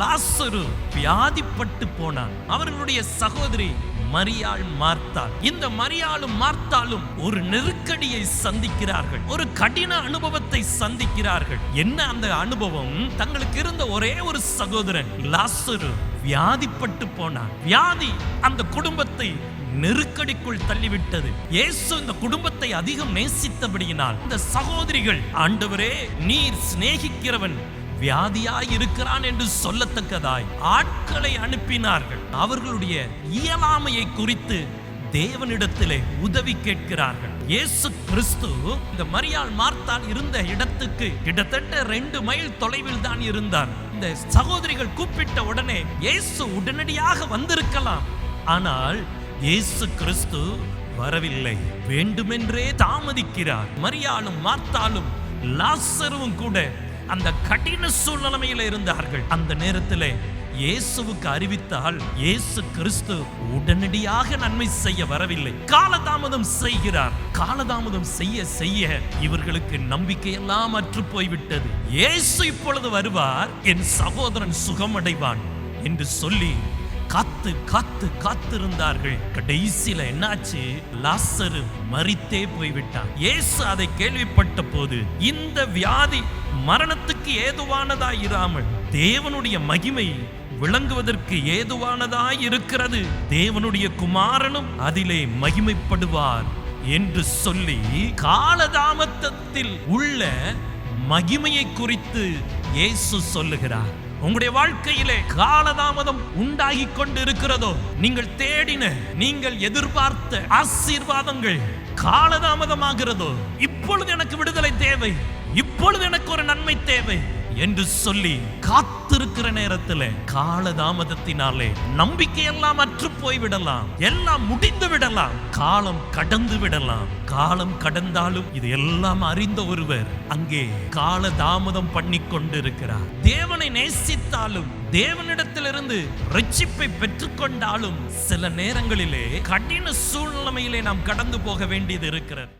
லாசரு வியாதிப்பட்டு போனான். அவர்களுடைய சகோதரி மரியாள் மார்த்தாள். இந்த மரியாளும் மார்த்தாலும் ஒரு நெருக்கடியை சந்திக்கிறார்கள். ஒரு கடின அனுபவத்தை சந்திக்கிறார்கள். என்ன அந்த அனுபவம்? தங்களுக்கு இருந்த ஒரே ஒரு சகோதரன் லாசரு வியாதிப்பட்டு போனான். வியாதி அந்த குடும்பத்தை நெருக்கடிக்குள் தள்ளிவிட்டது. இயேசு இந்த குடும்பத்தை அதிகம் நேசித்தபடியினால் இந்த சகோதரிகள் ஆண்டவரே நீர் சிநேகிக்கிறவன் வியாதியாய் இருக்கிறான் என்று சொல்லத்தக்கதாய் ஆட்களை அனுப்பினார்கள். அவர்களுடைய இயலாமையை குறித்து தேவனிடத்திலே உதவி கேட்கிறார்கள். இயேசு கிறிஸ்து இந்த மரியாள் மார்த்தால் இருந்த இடத்துக்கு கிட்டத்தட்ட ரெண்டு மைல் தொலைவில் தான் இருந்தார். இந்த சகோதரிகள் கூப்பிட்ட உடனே இயேசு உடனடியாக வந்திருக்கலாம். ஆனால் இயேசு கிறிஸ்து வரவில்லை. வேண்டுமென்றே தாமதிக்கிறார். மரியாளும் மார்த்தாலும் லாசருவும் கூட அந்த கடின சூழ்நிலைமையில் இருந்தார்கள். அந்த நேரத்திலே இயேசுவுக்கு அறிவித்தால் இயேசு கிறிஸ்து உடனடியாக நன்மை செய்ய வரவில்லை. காலதாமதம் செய்கிறார். காலதாமதம் செய்ய செய்ய இவர்களுக்கு நம்பிக்கையெல்லாம் அற்று போய்விட்டது. இயேசு இப்பொழுது வருவார். என் சகோதரன் சுகமடைவான் என்று சொல்லி காத்து காத்து காத்திருந்தார்கள். கடைசியில என்னாச்சு? லாசரு மறித்தே போய்விட்டான். இயேசு அதை கேள்விப்பட்ட போது இந்த வியாதி மரணத்துக்கு ஏதுவானதாய் இராமல் தேவனுடைய மகிமை விளங்குவதற்கு ஏதுவானதாய் இருக்கிறது தேவனுடைய குமாரனும் அதிலே மகிமைப்படுவார் என்று சொல்லி காலதாமத்தத்தில் உள்ள மகிமையை குறித்து இயேசு சொல்லுகிறார். உங்களுடைய வாழ்க்கையிலே காலதாமதம் உண்டாகி கொண்டு இருக்கிறதோ நீங்கள் தேடின நீங்கள் எதிர்பார்த்த ஆசீர்வாதங்கள் காலதாமதமாகிறதோ இப்பொழுது எனக்கு விடுதலை தேவை இப்பொழுது எனக்கு ஒரு நன்மை தேவை. என்று சொல்லி காத்திருக்கிற நேரத்தில் காலதாமதத்தினாலே நம்பிக்கையெல்லாம் அற்று போய் விடலாம் எல்லாம் முடிந்து விடலாம். காலம் கடந்து விடலாம். காலம் கடந்தாலும் இது எல்லாம் அறிந்த ஒருவர் அங்கே கால தாமதம் பண்ணி கொண்டிருக்கிறார். தேவனை நேசித்தாலும் தேவனிடத்திலிருந்து ரட்சிப்பை பெற்றுக்கொண்டாலும் சில நேரங்களிலே கடின சூழ்நிலையிலே நாம் கடந்து போக வேண்டியது இருக்கிறது.